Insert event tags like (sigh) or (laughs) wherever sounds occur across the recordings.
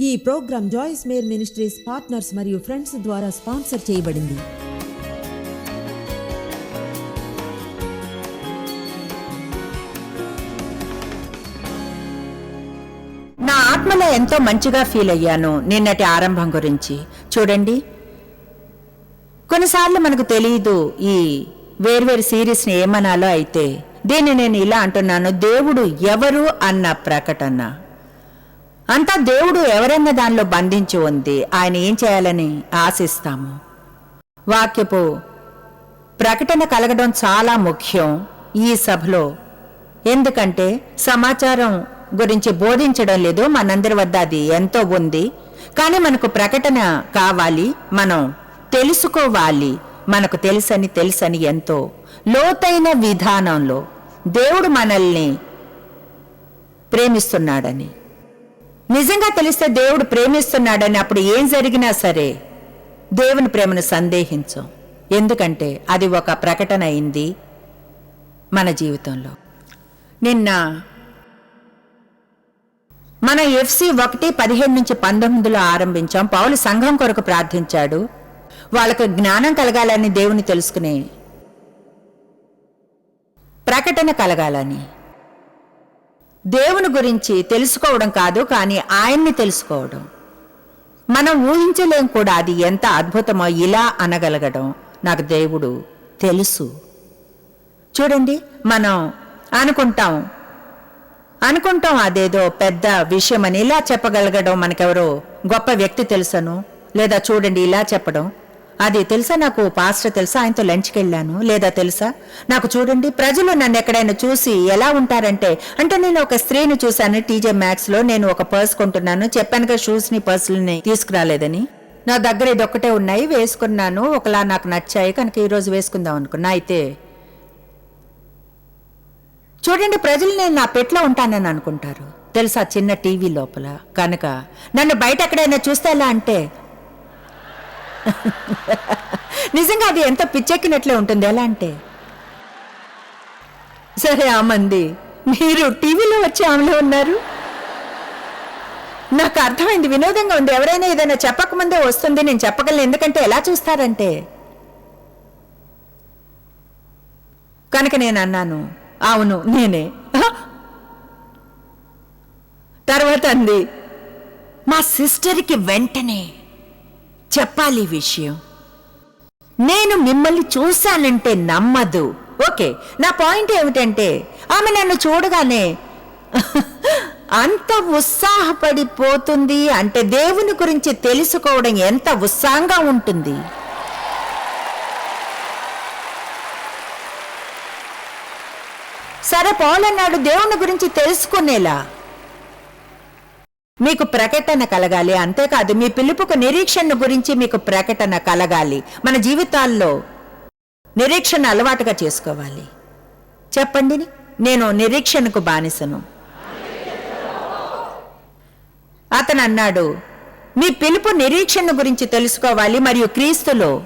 ఈ programme Joyce Meyer ministries partners మరియు friends ద్వారా స్పాన్సర్ చేయబడింది. నా ఆత్మలో ఎంతో మంచిగా ఫీల్ అయ్యాను నిన్నటి ఆరంభం గురించి. చూడండి. కొన్నిసార్లు మనకు తెలియదు ఈ వేర్వేరు సిరీస్ని ఏమనాలో అయితే. దీన్ని నేను ఇలా అంటున్నాను దేవుడు ఎవరు అన్న ప్రకటన. అంతా దేవుడు ఎవరన్న దానిలో బంధించి ఉంది ఆయన ఏం చేయాలని ఆశిస్తాము? వాక్యపు ప్రకటన కలగడం చాలా ముఖ్యం ఈ సభలో. ఎందుకంటే సమాచారం గురించి బోధించడం లేదు మనందరి వద్ద అది ఎంతో ఉంది. కానీ మనకు ప్రకటన కావాలి మనం తెలుసుకోవాలి. మనకు తెలుసని తెలుసని ఎంతో లోతైన విధానంలో దేవుడు మనల్ని ప్రేమిస్తున్నాడని. నిజంగా తెలిస్తే దేవుడు ప్రేమిస్తున్నాడని అప్పుడు ఏం జరిగినా సరే దేవుని ప్రేమను సందేహించం. ఎందుకంటే అది ఒక ప్రకటన అయింది మన జీవితంలో. నిన్న మన ఎఫ్సి ఒకటి పదిహేను నుంచి పంతొమ్మిదిలో ఆరంభించాం. పౌలు సంఘం కొరకు ప్రార్థించాడు. వాళ్ళకు జ్ఞానం కలగాలని దేవుని తెలుసుకునే ప్రకటన కలగాలని. దేవుని గురించి తెలుసుకోవడం కాదు కానీ ఆయన్ని తెలుసుకోవడం. మనం ఊహించలేం కూడా అది ఎంత అద్భుతమో ఇలా అనగలగడం. నాకు దేవుడు తెలుసు. చూడండి మనం అనుకుంటాం. అనుకుంటాం అదేదో పెద్ద విషయమని ఇలా చెప్పగలగడం మనకెవరో గొప్ప వ్యక్తి తెలుసను? లేదా చూడండి ఇలా చెప్పడం. అది తెలుసా నాకు? పాస్టర్ తెలుసా? ఆయనతో లంచ్కి వెళ్ళాను. లేదా తెలుసా? నాకు చూడండి ప్రజలు నన్ను ఎక్కడైనా చూసి ఎలా ఉంటారంటే అంటే నేను ఒక స్త్రీని చూశాను టీజే మ్యాక్స్లో నేను ఒక పర్స్ కొంటున్నాను. చెప్పానుగా షూస్ని పర్సులని తీసుకురాలేదని. నా దగ్గర ఇది ఒక్కటే ఉన్నాయి వేసుకున్నాను. ఒకలా నాకు నచ్చాయి కనుక ఈరోజు వేసుకుందాం అనుకున్నా. అయితే చూడండి ప్రజలు నేను నా పెట్లో ఉంటానని అనుకుంటారు. తెలుసా? చిన్న టీవీ లోపల. కనుక నన్ను బయట ఎక్కడైనా చూస్తే ఎలా అంటే (laughs) నిజంగా అది ఎంత పిచ్చెక్కినట్లే ఉంటుంది ఎలా అంటే? సరే ఆ మంది మీరు టీవీలో వచ్చి ఆమెలో ఉన్నారు? నాకు అర్థమైంది వినోదంగా ఉంది. ఎవరైనా ఏదైనా చెప్పకముందే వస్తుంది నేను చెప్పగలను. ఎందుకంటే ఎలా చూస్తారంటే? కనుక నేను అన్నాను. అవును నేనే. (laughs) తర్వాత అంది మా సిస్టర్కి వెంటనే చెప్పాలి ఈ విషయం. నేను మిమ్మల్ని చూశానంటే నమ్మదు. ఓకే నా పాయింట్ ఏమిటంటే ఆమె నన్ను చూడగానే అంత ఉత్సాహపడిపోతుంది అంటే దేవుని గురించి తెలుసుకోవడం ఎంత ఉత్సాహంగా ఉంటుంది. సరే పాలన్నాడు దేవుని గురించి తెలుసుకునేలా. మీకు ప్రకటన కలగాలి. అంతేకాదు మీ పిలుపుకు నిరీక్షణ గురించి మీకు ప్రకటన కలగాలి. మన జీవితాల్లో నిరీక్షణ అలవాటుగా చేసుకోవాలి. చెప్పండి. నేను నిరీక్షణకు బానిసను. అతను అన్నాడు మీ పిలుపు నిరీక్షణ గురించి తెలుసుకోవాలి మరియు క్రీస్తులో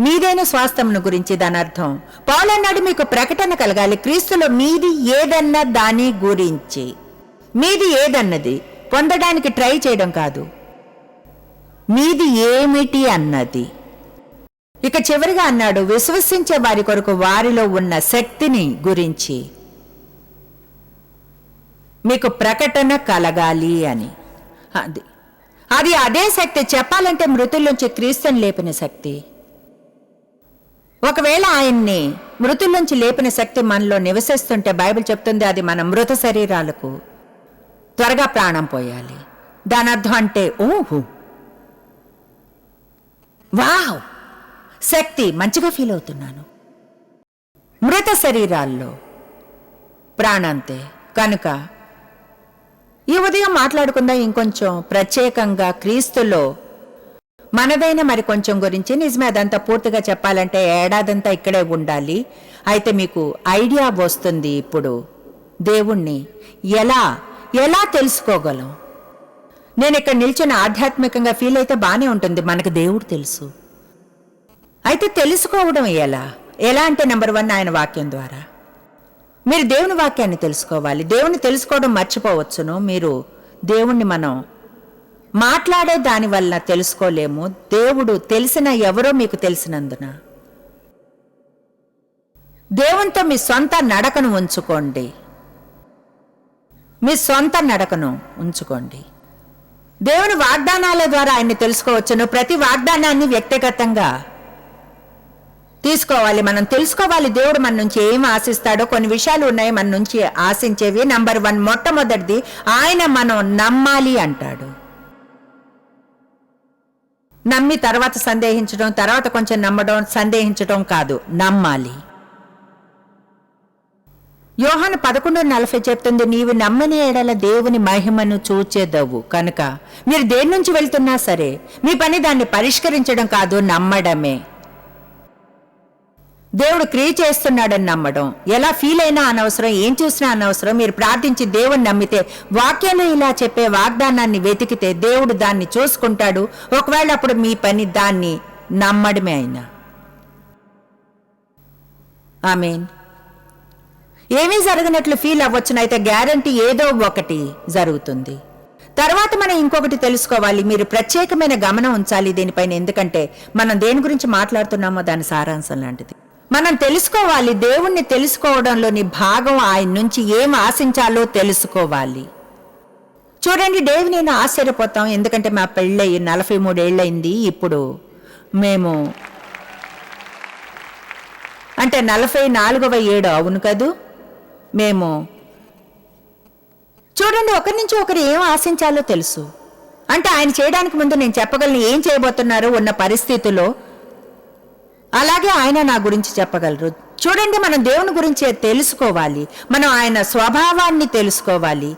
మీదైన స్వాస్థమును గురించి దాని అర్థం. పౌలన్నాడు మీకు ప్రకటన కలగాలి. క్రీస్తులో మీది ఏదన్న దాని గురించి. మీది ఏదన్నది? పొందడానికి ట్రై చేయడం కాదు. మీది ఏమిటి అన్నది. ఇక చివరిగా అన్నాడు విశ్వసించే వారి కొరకు వారిలో ఉన్న శక్తిని గురించి. మీకు ప్రకటన కలగాలి అని. అది. అది అదే శక్తి. చెప్పాలంటే మృతుల్లోంచి క్రీస్తుని లేపిన శక్తి. ఒకవేళ ఆయన్ని మృతుల్లోంచి లేపిన శక్తి మనలో నివసిస్తుంటే బైబిల్ చెప్తుంది అది మన మృత శరీరాలకు. త్వరగా ప్రాణం పోయాలి. దాని అర్థం అంటే ఓహో వావ్! శక్తి మంచిగా ఫీల్ అవుతున్నాను. మృత శరీరాల్లో ప్రాణంతే. కనుక ఈ ఉదయం మాట్లాడుకుందాం ఇంకొంచెం ప్రత్యేకంగా క్రీస్తులో మనదైన మరి కొంచెం గురించి. నిజమే అదంతా పూర్తిగా చెప్పాలంటే ఏడాదంతా ఇక్కడే ఉండాలి. అయితే మీకు ఐడియా వస్తుంది ఇప్పుడు. దేవుణ్ణి ఎలా ఎలా తెలుసుకోగలం? నేను ఇక్కడ నిల్చొని ఆధ్యాత్మికంగా ఫీల్ అయితే బాగానే ఉంటుంది మనకు దేవుడు తెలుసు. అయితే తెలుసుకోవడం ఎలా? ఎలా అంటే నెంబర్ వన్ ఆయన వాక్యం ద్వారా. మీరు దేవుని వాక్యాన్ని తెలుసుకోవాలి. దేవుని తెలుసుకోవడం మర్చిపోవచ్చును. మీరు దేవుణ్ణి మనం మాట్లాడే దానివల్ల తెలుసుకోలేము. దేవుడు తెలిసిన ఎవరో మీకు తెలిసినందున. దేవునితో మీ సొంత నడకను ఉంచుకోండి. మీ సొంత నడకను ఉంచుకోండి. దేవుని వాగ్దానాల ద్వారా ఆయన్ని తెలుసుకోవచ్చును. ప్రతి వాగ్దానాన్ని వ్యక్తిగతంగా తీసుకోవాలి. మనం తెలుసుకోవాలి దేవుడు మన నుంచి ఏం ఆశిస్తాడో. కొన్ని విషయాలు ఉన్నాయి మన నుంచి ఆశించేవి. నంబర్ వన్ మొట్టమొదటిది ఆయన మనం నమ్మాలి అంటాడు. నమ్మి తర్వాత సందేహించడం తర్వాత కొంచెం నమ్మడం సందేహించడం కాదు. నమ్మాలి. యోహాను పదకొండు నలభై చెప్తుంది నీవు నమ్మని ఏడల దేవుని మహిమను చూచేదవు. కనుక మీరు దేని నుంచి వెళ్తున్నా సరే మీ పని దాన్ని పరిష్కరించడం కాదు నమ్మడమే. దేవుడు క్రియ చేస్తున్నాడని నమ్మడం. ఎలా ఫీల్ అయినా అనవసరం ఏం చూసినా అనవసరం. మీరు ప్రార్థించి దేవుని నమ్మితే వాక్యాన్ని ఇలా చెప్పే వాగ్దానాన్ని వెతికితే దేవుడు దాన్ని చూసుకుంటాడు. ఒకవేళ అప్పుడు మీ పని దాన్ని నమ్మడమే అయినా. ఆమెన్. ఏమీ జరగనట్లు ఫీల్ అవ్వచ్చునైతే గ్యారంటీ ఏదో ఒకటి జరుగుతుంది. తర్వాత మనం ఇంకొకటి తెలుసుకోవాలి. మీరు ప్రత్యేకమైన గమనం ఉంచాలి దీనిపైన ఎందుకంటే మనం దేని గురించి మాట్లాడుతున్నామో దాని సారాంశం లాంటిది. మనం తెలుసుకోవాలి. దేవుణ్ణి తెలుసుకోవడంలోని భాగం ఆయన నుంచి ఏం ఆశించాలో తెలుసుకోవాలి. చూడండి డేవి నేను ఆశ్చర్యపోతాం. ఎందుకంటే మా పెళ్ళయి నలభై మూడేళ్ళయింది ఇప్పుడు. మేము అంటే నలభై నాలుగవ ఏడు అవును కదూ? మేము. చూడండి ఒకరి నుంచి ఒకరు ఏం ఆశించాలో తెలుసు. అంటే ఆయన చేయడానికి ముందు నేను చెప్పగలను ఏం చేయబోతున్నారో ఉన్న పరిస్థితుల్లో అలాగే ఆయన నా గురించి చెప్పగలరు. చూడండి మనం దేవుని గురించి తెలుసుకోవాలి. మనం ఆయన స్వభావాన్ని తెలుసుకోవాలి.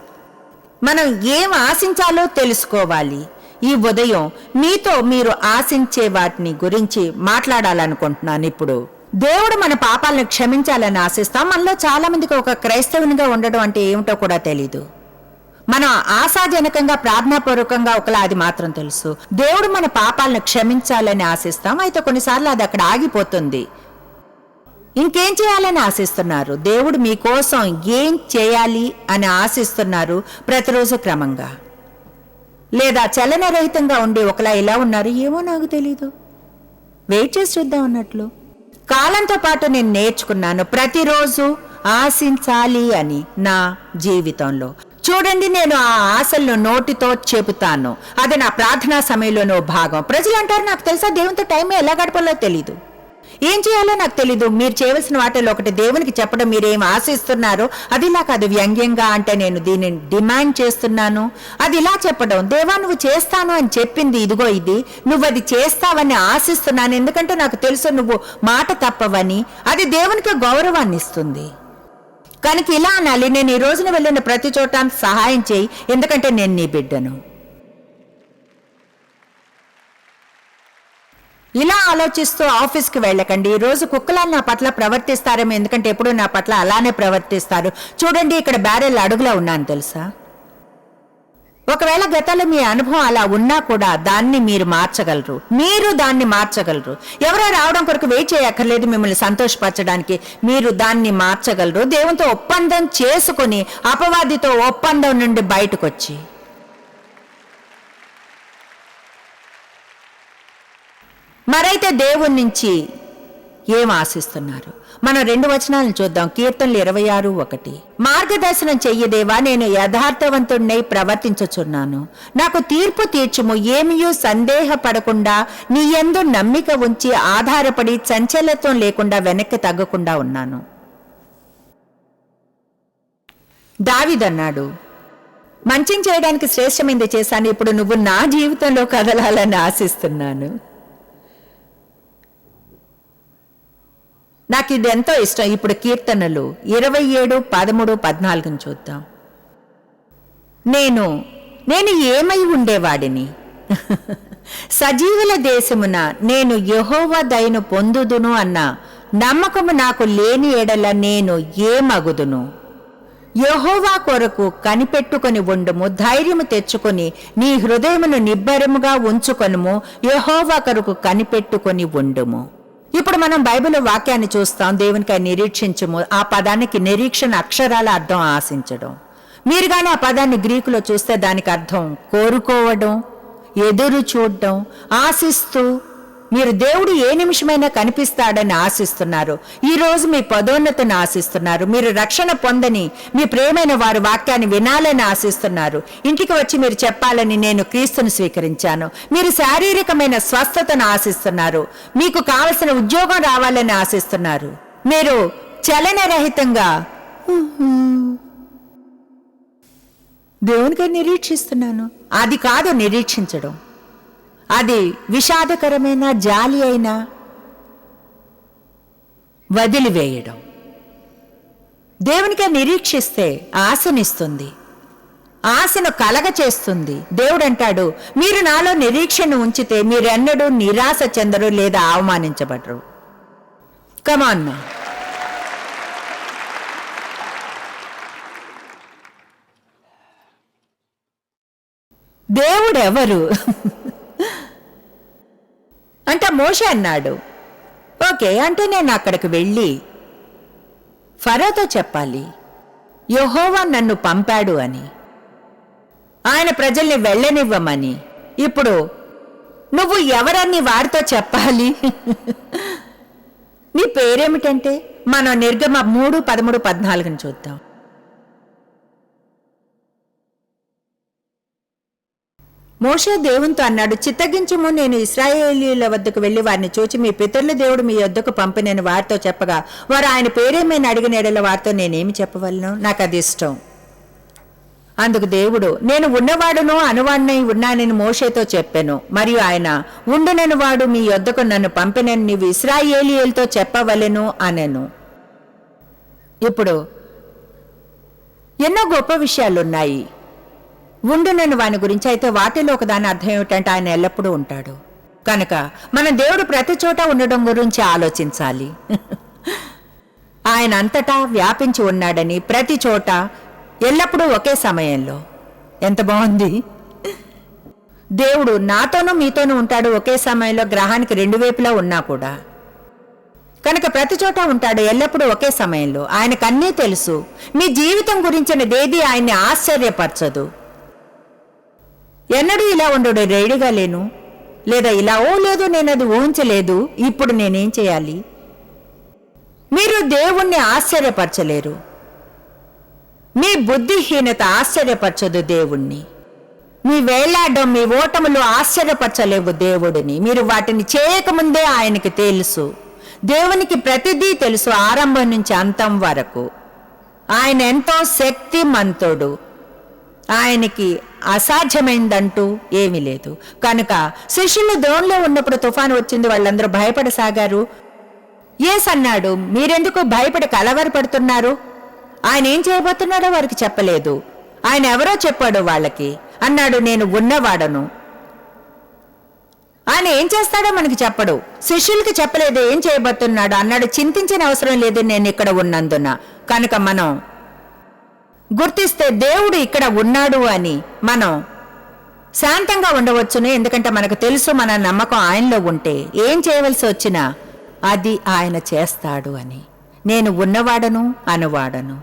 మనం ఏం ఆశించాలో తెలుసుకోవాలి. ఈ ఉదయం మీతో మీరు ఆశించే వాటిని గురించి మాట్లాడాలనుకుంటున్నాను ఇప్పుడు. దేవుడు మన పాపాలను క్షమించాలని ఆశిస్తాం. మనలో చాలా మందికి ఒక క్రైస్తవునిగా ఉండడం అంటే ఏమిటో కూడా తెలీదు. మనం ఆశాజనకంగా ప్రార్థనాపూర్వకంగా ఒకలా అది మాత్రం తెలుసు. దేవుడు మన పాపాలను క్షమించాలని ఆశిస్తాం. అయితే కొన్నిసార్లు అది అక్కడ ఆగిపోతుంది. ఇంకేం చేయాలని ఆశిస్తున్నారు? దేవుడు మీకోసం ఏం చేయాలి అని ఆశిస్తున్నారు ప్రతిరోజు క్రమంగా? లేదా చలనరహితంగా ఉండి ఒకలా ఎలా ఉన్నారు? ఏమో నాకు తెలీదు. వెయిట్ చేసి చూద్దాం అన్నట్లు. కాలంతో పాటు నేను నేర్చుకున్నాను. ప్రతిరోజు ఆశించాలి అని నా జీవితంలో. చూడండి నేను ఆ ఆశలను నోటితో చెబుతాను. అది నా ప్రార్థనా సమయంలోనో భాగం. ప్రజలు అంటారు నాకు తెలుసా దేవునితో టైం ఎలా గడపాలో తెలీదు. ఏం చేయాలో నాకు తెలీదు. మీరు చేయవలసిన వాటిలో ఒకటి దేవునికి చెప్పడం మీరు ఏం ఆశిస్తున్నారో అది ఇలా కాదు. వ్యంగ్యంగా అంటే నేను దీనిని డిమాండ్ చేస్తున్నాను. అది ఇలా చెప్పడం దేవా నువ్వు చేస్తాను అని చెప్పింది. ఇదిగో ఇది. నువ్వు అది చేస్తావని ఆశిస్తున్నాను. ఎందుకంటే నాకు తెలుసు నువ్వు మాట తప్పవని. అది దేవునికి గౌరవాన్ని ఇస్తుంది. కనుక ఇలా అనాలి. నేను ఈ రోజున వెళ్ళిన ప్రతి చోట సహాయం చేయి. ఎందుకంటే నేను నీ బిడ్డను. ఇలా ఆలోచిస్తూ ఆఫీస్కి వెళ్ళకండి. ఈ రోజు కుక్కలా నా పట్ల ప్రవర్తిస్తారేమో ఎందుకంటే ఎప్పుడు నా పట్ల అలానే ప్రవర్తిస్తారు. చూడండి ఇక్కడ బ్యారెల్ అడుగులో ఉన్నాను తెలుసా? ఒకవేళ గతంలో మీ అనుభవం అలా ఉన్నా కూడా దాన్ని మీరు మార్చగలరు. మీరు దాన్ని మార్చగలరు. ఎవరో రావడం కొరకు వెయిట్ చేయక్కర్లేదు మిమ్మల్ని సంతోషపరచడానికి. మీరు దాన్ని మార్చగలరు. దేవునితో ఒప్పందం చేసుకుని అపవాదితో ఒప్పందం నుండి బయటకొచ్చి. మరైతే దేవుని నుంచి ఏం ఆశిస్తున్నారు? మనం రెండు వచనాలను చూద్దాం. కీర్తనలు ఇరవై ఆరు ఒకటి. మార్గదర్శనం చెయ్యదేవా నేను యథార్థవంతుణ్ణై ప్రవర్తించుచున్నాను. నాకు తీర్పు తీర్చుము ఏమియూ సందేహపడకుండా నీ ఎందు నమ్మిక ఉంచి ఆధారపడి చంచలత్వం లేకుండా వెనక్కి తగ్గకుండా ఉన్నాను. దావిదన్నాడు మంచిం చేయడానికి శ్రేష్టమైంది చేశాను ఇప్పుడు నువ్వు నా జీవితంలో కదలాలని ఆశిస్తున్నాను. నాకు ఇది ఎంతో ఇష్టం. ఇప్పుడు కీర్తనలు ఇరవై ఏడు పదమూడు పద్నాలుగుని చూద్దాం. నేను నేను ఏమై ఉండేవాడిని? సజీవుల దేశమున నేను యెహోవా దయను పొందుదును అన్న నమ్మకము నాకు లేని ఎడల నేను ఏమగుదును? యహోవా కొరకు కనిపెట్టుకొని ఉండుము ధైర్యము తెచ్చుకొని నీ హృదయమును నిబ్బరముగా ఉంచుకొనుము యహోవా కొరకు కనిపెట్టుకొని ఉండుము. ఇప్పుడు మనం బైబిల్ వాక్యాన్ని చూస్తాం దేవునికి నిరీక్షించము. ఆ పదానికి నిరీక్షణ అక్షరాల అర్థం ఆశించడం. మీరు కానీ ఆ పదాన్ని గ్రీకులో చూస్తే దానికి అర్థం కోరుకోవడం ఎదురు చూడడం ఆశిస్తూ మీరు దేవుడు ఏ నిమిషమైనా కనిపిస్తాడని ఆశిస్తున్నారు. ఈ రోజు మీ పదోన్నతిని ఆశిస్తున్నారు. మీరు రక్షణ పొందని మీ ప్రేమైన వారి వాక్యాన్ని వినాలని ఆశిస్తున్నారు. ఇంటికి వచ్చి మీరు చెప్పాలని నేను క్రీస్తుని స్వీకరించాను. మీరు శారీరకమైన స్వస్థతను ఆశిస్తున్నారు. మీకు కావలసిన ఉద్యోగం రావాలని ఆశిస్తున్నారు. మీరు చలనరహితంగా దేవునికై నిరీక్షిస్తున్నాను. అది కాదు నిరీక్షించడం. అది విషాదకరమైన జాలి అయినా వదిలివేయడం. దేవునికై నిరీక్షిస్తే ఆశనిస్తుంది. ఆశను కలగ చేస్తుంది దేవుడు అంటాడు మీరు నాలో నిరీక్షణ ఉంచితే మీరెన్నడూ నిరాశ చెందరు లేదా అవమానించబడరు. కమాన్ మా దేవుడెవరు? అంటే మోషే అన్నాడు. ఓకే అంటే నేను అక్కడికి వెళ్ళి ఫరోతో చెప్పాలి. యహోవా నన్ను పంపాడు అని. ఆయన ప్రజల్ని వెళ్ళనివ్వమని. ఇప్పుడు నువ్వు ఎవరని వారితో చెప్పాలి? నీ పేరేమిటంటే? మనం నిర్గమ మూడు పదమూడు పద్నాలుగుని చూద్దాం. మోషే దేవునితో అన్నాడు చిత్తగించుము నేను ఇస్రాయేలీల వద్దకు వెళ్ళి వారిని చూచి మీ పితరుల దేవుడు మీ వద్దకు పంపినని వారితో చెప్పగా వారు ఆయన పేరేమైనా అడిగిన ఎడల వారితో నేనేమి చెప్పవలను? నాకు అది ఇష్టం. అందుకు దేవుడు నేను ఉన్నవాడును అనువాడినై ఉన్నానని మోషేతో చెప్పాను. మరియు ఆయన ఉండునని వాడు మీ యొద్దకు నన్ను పంపినని నీవు ఇస్రాయేలీలతో చెప్పవలెను అనెను. ఇప్పుడు ఎన్నో గొప్ప విషయాలున్నాయి. ఉండునని వాని గురించి అయితే వాటిలో ఒకదాని అర్థం ఏమిటంటే ఆయన ఎల్లప్పుడూ ఉంటాడు. కనుక మన దేవుడు ప్రతి చోట ఉండడం గురించి ఆలోచించాలి. (laughs) ఆయన అంతటా వ్యాపించి ఉన్నాడని ప్రతి చోట ఎల్లప్పుడూ ఒకే సమయంలో. ఎంత బాగుంది. (laughs) దేవుడు నాతోనూ మీతోనూ ఉంటాడు ఒకే సమయంలో గ్రహానికి రెండు వైపులా ఉన్నా కూడా. కనుక ప్రతి చోట ఉంటాడు ఎల్లప్పుడూ ఒకే సమయంలో. ఆయనకన్నీ తెలుసు. మీ జీవితం గురించినదేది ఆయన్ని ఆశ్చర్యపరచదు. ఎన్నడూ ఇలా ఉండడు రెడీగా లేను. లేదా ఇలా ఓ లేదు నేను అది ఊహించలేదు ఇప్పుడు నేనేం చేయాలి? మీరు దేవుణ్ణి ఆశ్చర్యపరచలేరు. మీ బుద్ధిహీనత ఆశ్చర్యపరచదు దేవుణ్ణి. మీ వేలాడడం మీ ఓటములు ఆశ్చర్యపరచలేవు దేవుడిని. మీరు వాటిని చేయకముందే ఆయనకి తెలుసు. దేవునికి ప్రతిదీ తెలుసు ఆరంభం నుంచి అంతం వరకు. ఆయన ఎంతో శక్తిమంతుడు. ఆయనకి అసాధ్యమైందంటూ ఏమీ లేదు. కనుక శిష్యులు దోణిలో ఉన్నప్పుడు తుఫాను వచ్చింది వాళ్ళందరూ భయపడసాగారు. ఏస్ అన్నాడు మీరెందుకు భయపడి కలవరపడుతున్నారు? ఆయన ఏం చేయబోతున్నాడో వారికి చెప్పలేదు. ఆయన ఎవరో చెప్పాడు వాళ్ళకి. అన్నాడు నేను ఉన్నవాడను. ఆయన ఏం చేస్తాడో మనకి చెప్పడు. శిష్యులకి చెప్పలేదు ఏం చేయబోతున్నాడు? అన్నాడు చింతించిన అవసరం లేదు నేను ఇక్కడ ఉన్నందున. కనుక మనం గుర్తిస్తే దేవుడు ఇక్కడ ఉన్నాడు అని మనం శాంతంగా ఉండవచ్చును ఎందుకంటే మనకు తెలుసు మన నమ్మకం ఆయనలో ఉంటే. ఏం చేయవలసి వచ్చినా అది ఆయన చేస్తాడు అని. నేను ఉన్నవాడను అనువాడను.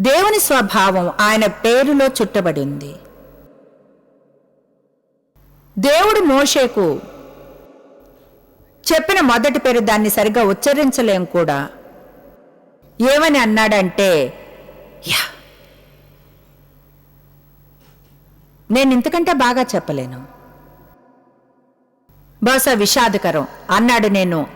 దేవుని స్వభావం ఆయన పేరులో చుట్టబడి ఉంది దేవుడు మోషేకు చెప్పిన మొదటి పేరు దాన్ని సరిగ్గా ఉచ్చరించలేం కూడా. ఏమని అన్నాడంటే యా. నేను ఇంతకంటే బాగా చెప్పలేను. బహుశా విషాదకరం. అన్నాడు నేను.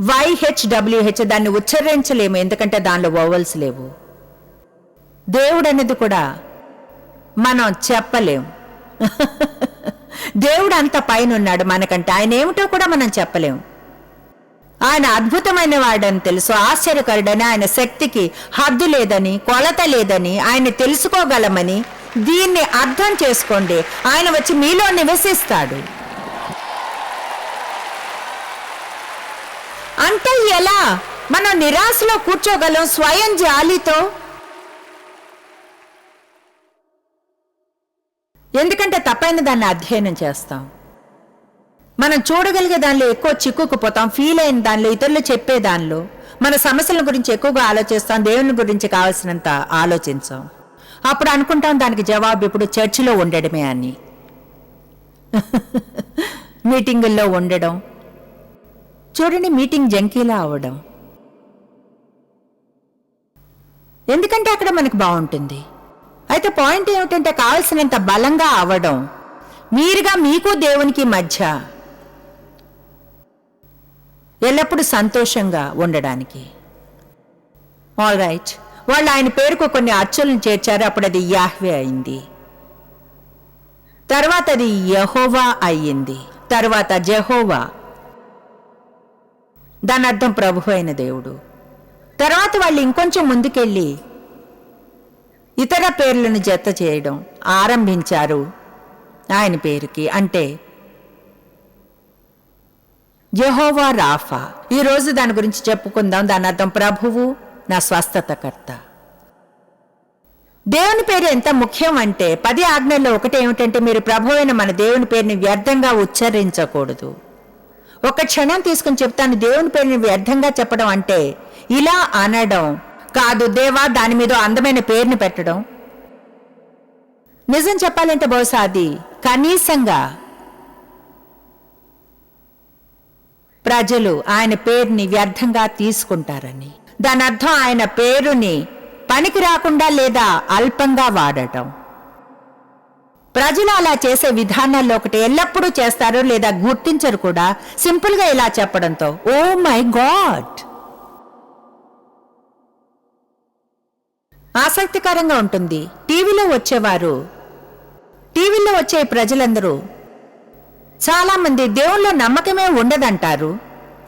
వైహెచ్డబ్ల్యూహెచ్ దాన్ని ఉచ్చరించలేము ఎందుకంటే దానిలో ఓవల్స్ లేవు. దేవుడు అనేది కూడా మనం చెప్పలేం. (laughs) దేవుడు అంత పైన ఉన్నాడు మనకంటే. ఆయన ఏమిటో కూడా మనం చెప్పలేం. ఆయన అద్భుతమైన వాడని తెలుసు. ఆశ్చర్యకరుడని ఆయన శక్తికి హద్దు లేదని కొలత లేదని ఆయన తెలుసుకోగలమని దీన్ని అర్థం చేసుకోండి. ఆయన వచ్చి మీలో నివసిస్తాడు. అంటే ఎలా? మనం నిరాశలో కూర్చోగలం స్వయం జాలితో? ఎందుకంటే తప్పైన దాన్ని అధ్యయనం చేస్తాం. మనం చూడగలిగే దానిలో ఎక్కువ చిక్కుకుపోతాం ఫీల్ అయిన దానిలో ఇతరులు చెప్పే దానిలో. మన సమస్యల గురించి ఎక్కువగా ఆలోచిస్తాం దేవుని గురించి కావాల్సినంత ఆలోచించాం. అప్పుడు అనుకుంటాం దానికి జవాబు ఇప్పుడు చర్చిలో ఉండడమే అని. (laughs) మీటింగుల్లో ఉండడం. చూడండి మీటింగ్ జంకీలా అవ్వడం. ఎందుకంటే అక్కడ మనకు బాగుంటుంది. అయితే పాయింట్ ఏమిటంటే కావలసినంత బలంగా అవడం మీరుగా మీకు దేవునికి మధ్య ఎల్లప్పుడూ సంతోషంగా ఉండడానికి. ఆల్ రైట్ వాళ్ళు ఆయన పేరుకు కొన్ని అచ్చులను చేర్చారు. అప్పుడు అది యాహ్వే అయింది. తర్వాత అది యహోవా అయ్యింది. తర్వాత జహోవా. దాని అర్థం ప్రభు అయిన దేవుడు. తర్వాత వాళ్ళు ఇంకొంచెం ముందుకెళ్ళి ఇతర పేర్లను జత చేయడం ఆరంభించారు ఆయన పేరుకి. అంటే యహోవా రాఫా. ఈరోజు దాని గురించి చెప్పుకుందాం. దాని అర్థం ప్రభువు నా స్వస్థతకర్త. దేవుని పేరు ఎంత ముఖ్యం అంటే పది ఆజ్ఞల్లో ఒకటి ఏమిటంటే మీరు ప్రభు అయిన మన దేవుని పేరుని వ్యర్థంగా ఉచ్చరించకూడదు. ఒక క్షణం తీసుకుని చెప్తాను దేవుని పేరుని వ్యర్థంగా చెప్పడం అంటే ఇలా అనడం కాదు దేవా దాని మీద అందమైన పేరుని పెట్టడం. నిజం చెప్పాలంటే బహుశా అది కనీసంగా ప్రజలు ఆయన పేరుని వ్యర్థంగా తీసుకుంటారని. దాని అర్థం ఆయన పేరుని పనికి రాకుండా లేదా అల్పంగా వాడటం. ప్రజలు అలా చేసే విధానాల్లో ఒకటి ఎల్లప్పుడూ చేస్తారు లేదా గుర్తించరు కూడా సింపుల్గా ఇలా చెప్పడంతో. Oh my God! ఆసక్తికరంగా ఉంటుంది. టీవీలో వచ్చేవారు టీవీలో వచ్చే ప్రజలందరూ చాలా మంది నమ్మకమే ఉండదంటారు.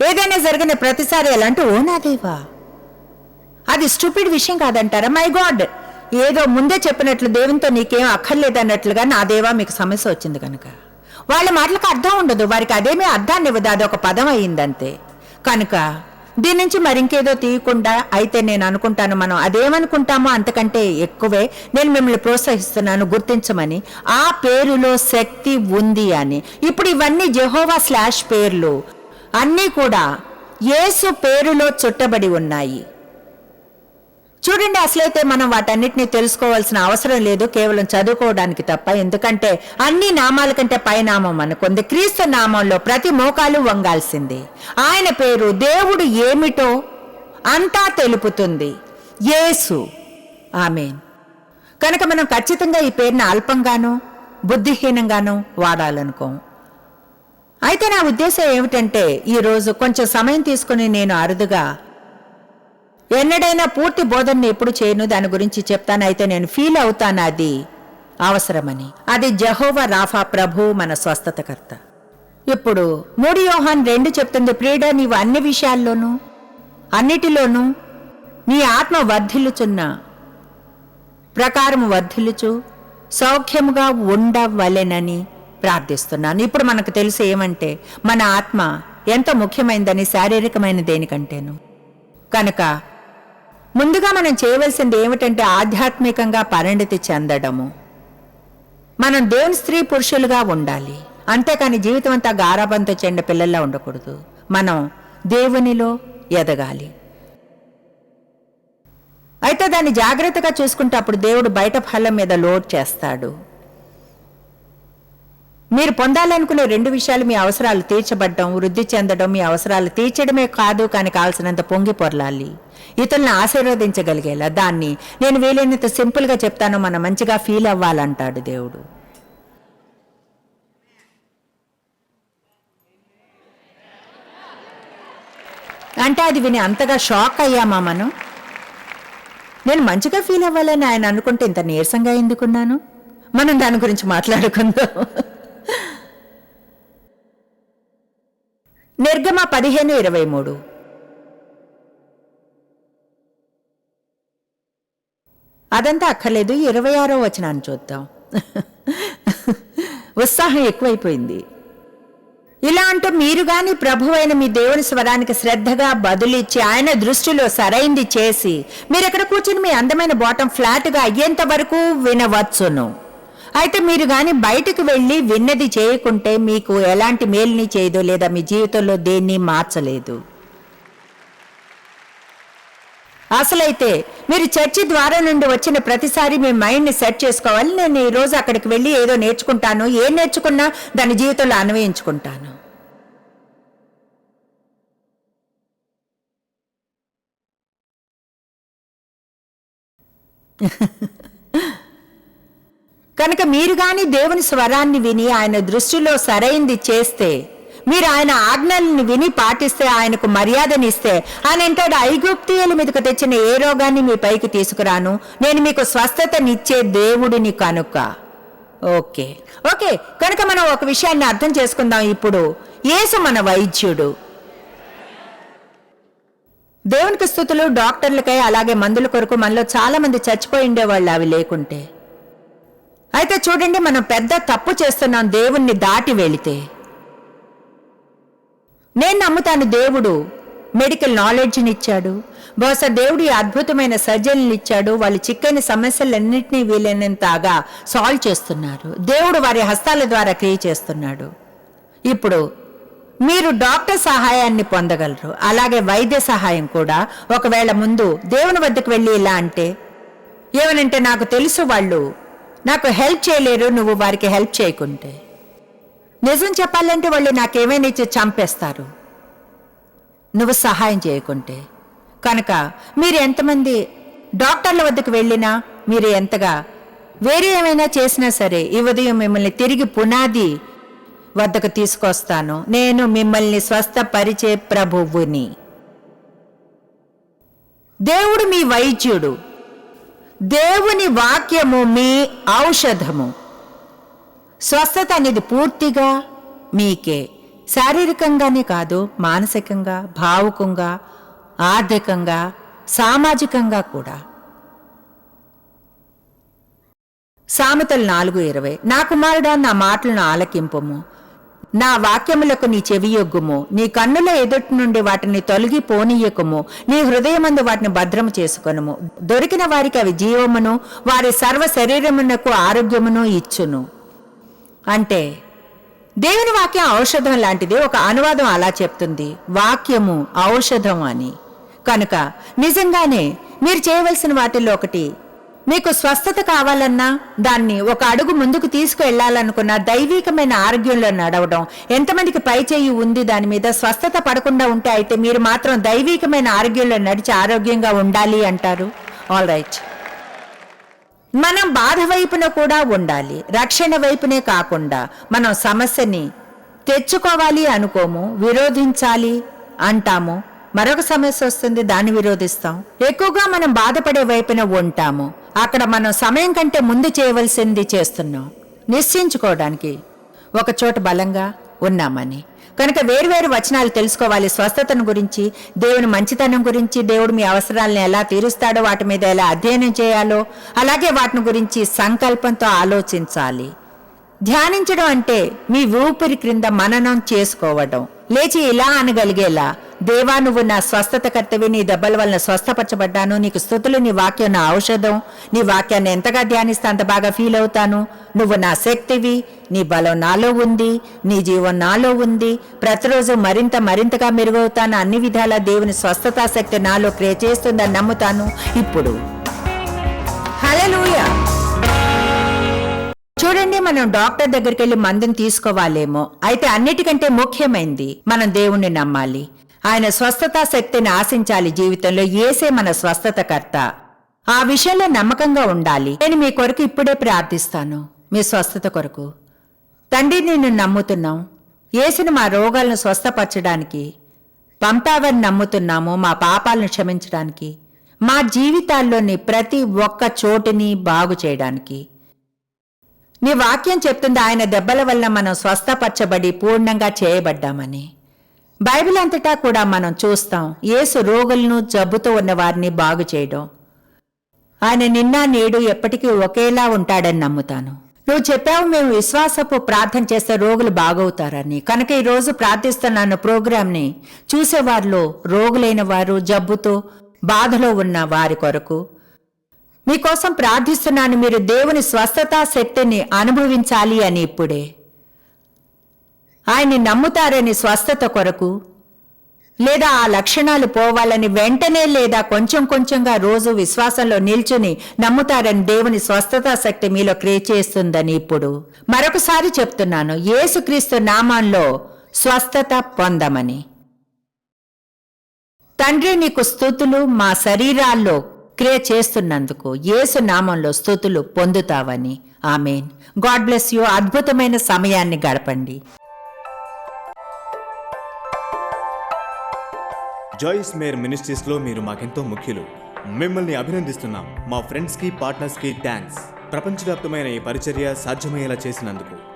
ఏదైనా జరిగిన ప్రతిసారి ఎలా అంటే ఓ నా దేవా? అది స్టూపిడ్ విషయం కాదంటారా? My god! ఏదో ముందే చెప్పినట్లు దేవునితో నీకేం అక్కర్లేదన్నట్లుగా నా దేవా మీకు సమస్య వచ్చింది కనుక వాళ్ళ మాటలకు అర్థం ఉండదు. వారికి అదేమీ అర్థాన్ని ఇవ్వదు. అదొక పదం అయ్యిందంతే. కనుక దీని నుంచి మరింకేదో తీయకుండా అయితే నేను అనుకుంటాను మనం అదేమనుకుంటామో అంతకంటే ఎక్కువే నేను మిమ్మల్ని ప్రోత్సహిస్తున్నాను గుర్తించమని. ఆ పేరులో శక్తి ఉంది అని. ఇప్పుడు ఇవన్నీ జెహోవా స్లాష్ పేర్లు. అన్నీ కూడా యేసు పేరులో చుట్టబడి ఉన్నాయి. చూడండి అసలైతే మనం వాటన్నిటిని తెలుసుకోవాల్సిన అవసరం లేదు కేవలం చదువుకోవడానికి తప్ప. ఎందుకంటే అన్ని నామాల కంటే పైనామం అనుకుంది. క్రీస్తు నామంలో ప్రతి మోకాలు వంగాల్సింది. ఆయన పేరు దేవుడు ఏమిటో అంతా తెలుపుతుంది. యేసు. ఆమెన్. కనుక మనం ఖచ్చితంగా ఈ పేరును అల్పంగానో బుద్ధిహీనంగానో వాడాలనుకోం. అయితే నా ఉద్దేశం ఏమిటంటే ఈరోజు కొంచెం సమయం తీసుకుని నేను అరుదుగా ఎన్నడైనా పూర్తి బోధనని ఎప్పుడు చేయను దాని గురించి చెప్తాను అయితే నేను ఫీల్ అవుతాను అది. అవసరమని. అది జహోవ రాఫా ప్రభు మన స్వస్థతకర్త. ఇప్పుడు మూడు యోహాన్ రెండు చెప్తుంది ప్రీడ నీవు అన్ని విషయాల్లోనూ అన్నిటిలోనూ నీ ఆత్మ వర్ధిల్లుచున్న ప్రకారం వర్ధిల్లుచు సౌఖ్యముగా ఉండవలెనని ప్రార్థిస్తున్నాను. ఇప్పుడు మనకు తెలుసు ఏమంటే మన ఆత్మ ఎంత ముఖ్యమైనదని శారీరకమైన దేనికంటేను. కనుక ముందుగా మనం చేయవలసింది ఏమిటంటే ఆధ్యాత్మికంగా పరిణతి చెందడము. మనం దేవుని స్త్రీ పురుషులుగా ఉండాలి. అంతేకాని జీవితం అంతా గారాబంతో చెండ పిల్లల్లా ఉండకూడదు. మనం దేవునిలో ఎదగాలి. అయితే దాన్ని జాగ్రత్తగా చూసుకుంటే అప్పుడు దేవుడు బయట ఫలం మీద లోడ్ చేస్తాడు. మీరు పొందాలనుకునే రెండు విషయాలు మీ అవసరాలు తీర్చబడడం వృద్ధి చెందడం మీ అవసరాలు తీర్చడమే కాదు కానీ కావాల్సినంత పొంగి పొరలాలి. ఇతరులను ఆశీర్వదించగలిగేలా. దాన్ని నేను వీలైనంత సింపుల్గా చెప్తాను మనం మంచిగా ఫీల్ అవ్వాలంటాడు దేవుడు. అంటే అది విని అంతగా షాక్ అయ్యామా మనం? నేను మంచిగా ఫీల్ అవ్వాలని ఆయన అనుకుంటే ఇంత నీరసంగా ఎందుకున్నాను? మనం దాని గురించి మాట్లాడుకుందాం. నిర్గమ పదిహేను ఇరవై మూడు. అదంతా అక్కర్లేదు ఇరవై ఆరో వచనాన్ని చూద్దాం. (laughs) ఉత్సాహం ఎక్కువైపోయింది. ఇలా అంటూ మీరు గాని ప్రభువైన మీ దేవుని స్వరానికి శ్రద్ధగా బదులిచ్చి ఆయన దృష్టిలో సరైంది చేసి మీరు ఎక్కడ కూర్చుని మీ అందమైన బాటం ఫ్లాట్గా అయ్యేంత వరకు వినవచ్చును. అయితే మీరు గాని బయటకు వెళ్ళి విన్నది చేయకుంటే మీకు ఎలాంటి మేలుని చేయదు లేదా మీ జీవితంలో దేన్ని మార్చలేదు. అసలైతే మీరు చర్చి ద్వారా నుండి వచ్చిన ప్రతిసారి మీ మైండ్ని సెట్ చేసుకోవాలి. నేను ఈ రోజు అక్కడికి వెళ్ళి ఏదో నేర్చుకుంటాను. ఏం నేర్చుకున్నా దాని జీవితంలో అన్వయించుకుంటాను. (laughs) కనుక మీరు గాని దేవుని స్వరాన్ని విని ఆయన దృష్టిలో సరైంది చేస్తే మీరు ఆయన ఆజ్ఞల్ని విని పాటిస్తే ఆయనకు మర్యాదనిస్తే ఆయన అంటాడు ఐగుప్తియుల మీదకు తెచ్చిన ఏ రోగాన్ని మీ పైకి తీసుకురాను? నేను మీకు స్వస్థతనిచ్చే దేవుడిని కనుక. ఓకే. ఓకే. కనుక మనం ఒక విషయాన్ని అర్థం చేసుకుందాం ఇప్పుడు. యేసు మన వైద్యుడు. దేవునికి స్థుతులు డాక్టర్లకై అలాగే మందుల కొరకు మనలో చాలా మంది చచ్చిపోయి ఉండేవాళ్ళు అవి లేకుంటే. అయితే చూడండి మనం పెద్ద తప్పు చేస్తున్నాం దేవుణ్ణి దాటి వెళితే. నేను నమ్ముతాను దేవుడు మెడికల్ నాలెడ్జ్ని ఇచ్చాడు బహుశా దేవుడు అద్భుతమైన సర్జన్లు ఇచ్చాడు వాళ్ళు చిక్కని సమస్యలన్నింటినీ వీలైనంతగా సాల్వ్ చేస్తున్నారు. దేవుడు వారి హస్తాల ద్వారా క్రియ చేస్తున్నాడు. ఇప్పుడు మీరు డాక్టర్ సహాయాన్ని పొందగలరు. అలాగే వైద్య సహాయం కూడా. ఒకవేళ ముందు దేవుని వద్దకు వెళ్ళి ఇలా అంటే ఏమనంటే నాకు తెలుసు వాళ్ళు నాకు హెల్ప్ చేయలేరు నువ్వు వారికి హెల్ప్ చేయకుంటే. నిజం చెప్పాలంటే వాళ్ళు నాకేమైనా ఇచ్చి చంపేస్తారు. నువ్వు సహాయం చేయకుంటే. కనుక మీరు ఎంతమంది డాక్టర్ల వద్దకు వెళ్ళినా మీరు ఎంతగా వేరే ఏమైనా చేసినా సరే ఈ ఉదయం మిమ్మల్ని తిరిగి పునాది వద్దకు తీసుకొస్తాను. నేను మిమ్మల్ని స్వస్థపరిచే ప్రభువుని. దేవుడు మీ వైద్యుడు. దేవుని వాక్యము మీ ఔషధము. స్వస్థత అనేది పూర్తిగా మీకే. శారీరకంగానే కాదు మానసికంగా భావుకంగా ఆర్థికంగా సామాజికంగా కూడా. సామెతలు నాలుగు ఇరవై. నా కుమారుడా నా మాటలను ఆలకింపము. నా వాక్యములకు నీ చెవియొగ్గుము నీ కన్నుల ఎదుటి నుండి వాటిని తొలగి పోనీయకుము. నీ హృదయమందు వాటిని భద్రము చేసుకొనుము. దొరికిన వారికి అవి జీవమును వారి సర్వ శరీరమునకు ఆరోగ్యమును ఇచ్చును. అంటే దేవుని వాక్యం ఔషధం లాంటిది ఒక అనువాదం అలా చెప్తుంది. వాక్యము ఔషధం అని. కనుక నిజంగానే మీరు చేయవలసిన వాటిల్లో ఒకటి మీకు స్వస్థత కావాలన్నా దాన్ని ఒక అడుగు ముందుకు తీసుకువెళ్ళాలనుకున్న దైవికమైన ఆరోగ్యంలో నడవడం. ఎంతమందికి పై చేయి ఉంది దాని మీద స్వస్థత పడకుండా ఉంటే అయితే మీరు మాత్రం దైవికమైన ఆరోగ్యంలో నడిచి ఆరోగ్యంగా ఉండాలి అంటారు. ఆల్ రైట్ మనం బాధ వైపున కూడా ఉండాలి. రక్షణ వైపునే కాకుండా మనం సమస్యని తెచ్చుకోవాలి అనుకోము విరోధించాలి అంటాము. మరొక సమస్య వస్తుంది దాన్ని విరోధిస్తాం. ఎక్కువగా మనం బాధపడే వైపున ఉంటాము. అక్కడ మనం సమయం కంటే ముందు చేయవలసింది చేస్తున్నాం. నిశ్చయించుకోవడానికి ఒక చోట బలంగా ఉన్నామని. కనుక వేరువేరు వచనాలు తెలుసుకోవాలి. స్వస్థతను గురించి దేవుని మంచితనం గురించి దేవుడు మీ అవసరాలను ఎలా తీరుస్తాడో వాటి మీద ఎలా అధ్యయనం చేయాలో అలాగే వాటిని గురించి సంకల్పంతో ఆలోచించాలి. ధ్యానించడం అంటే మీ ఊపిరి క్రింద మననం చేసుకోవడం. లేచి ఇలా అనగలిగేలా దేవా నువ్వు నా స్వస్థత కర్తవి నీ దెబ్బల వలన స్వస్థపరచబడ్డాను నీకు స్థుతులు నీ వాక్యం నా ఔషధం నీ వాక్యాన్ని ఎంతగా ధ్యానిస్తే అంత బాగా ఫీల్ అవుతాను. నువ్వు నా శక్తివి నీ బలం నాలో ఉంది నీ జీవం నాలో ఉంది. ప్రతిరోజు మరింత మరింతగా మెరుగవుతాను. అన్ని విధాల దేవుని స్వస్థతా శక్తి నాలో క్రియ చేస్తుందని నమ్ముతాను. ఇప్పుడు. హలో చూడండి మనం డాక్టర్ దగ్గరికి వెళ్ళి మందుని తీసుకోవాలేమో. అయితే అన్నిటికంటే ముఖ్యమైంది మనం దేవుణ్ణి నమ్మాలి. ఆయన స్వస్థత శక్తిని ఆశించాలి జీవితంలో. ఏసే మన స్వస్థతకర్త ఆ విషయంలో నమ్మకంగా ఉండాలి. నేను మీ కొరకు ఇప్పుడే ప్రార్థిస్తాను. మీ స్వస్థత కొరకు. తండ్రి నిన్ను నమ్ముతున్నాం. ఏసిన మా రోగాలను స్వస్థపరచడానికి పంపావని నమ్ముతున్నాము మా పాపాలను క్షమించడానికి మా జీవితాల్లోని ప్రతి ఒక్క చోటుని బాగు చేయడానికి. నీ వాక్యం చెప్తుంది? ఆయన దెబ్బల వల్ల మనం స్వస్థపరచబడి పూర్ణంగా చేయబడ్డామని. బైబిల్ అంతటా కూడా మనం చూస్తాం యేసు రోగులను జబ్బుతో ఉన్న వారిని బాగు చేయడం. ఆయన నిన్న నేడు ఎప్పటికీ ఒకేలా ఉంటాడని నమ్ముతాను. నువ్వు చెప్పావు మేము విశ్వాసపు ప్రార్థన చేస్తే రోగులు బాగవుతారని. కనుక ఈరోజు ప్రార్థిస్తున్న ప్రార్థిస్తున్నాను ప్రోగ్రాంని చూసేవారిలో రోగులైన వారు జబ్బుతో బాధలో ఉన్న వారి కొరకు. మీకోసం ప్రార్థిస్తున్నాను మీరు దేవుని స్వస్థతా శక్తిని అనుభవించాలి అని ఇప్పుడే. ఆయన్ని నమ్ముతారని స్వస్థత కొరకు లేదా ఆ లక్షణాలు పోవాలని వెంటనే లేదా కొంచెం కొంచెంగా రోజు విశ్వాసంలో నిల్చుని నమ్ముతారని దేవుని స్వస్థతా శక్తి మీలో క్రియ చేస్తుందని ఇప్పుడు మరొకసారి చెప్తున్నాను. యేసుక్రీస్తు నామాల్లో స్వస్థత పొందమని. తండ్రి నీకు స్థుతులు మా శరీరాల్లో క్రియ చేస్తున్నందుకు యేసు నామంలో స్థుతులు పొందుతావని. ఆమెన్. God bless you. అద్భుతమైన సమయాన్ని గడపండి. జాయిస్ మేర్ మినిస్ట్రీస్లో మీరు మాకెంతో ముఖ్యులు. మిమ్మల్ని అభినందిస్తున్నాం. మా ఫ్రెండ్స్కి పార్ట్నర్స్కి థ్యాంక్స్ ప్రపంచవ్యాప్తమైన ఈ పరిచర్య సాధ్యమయ్యేలా చేసినందుకు.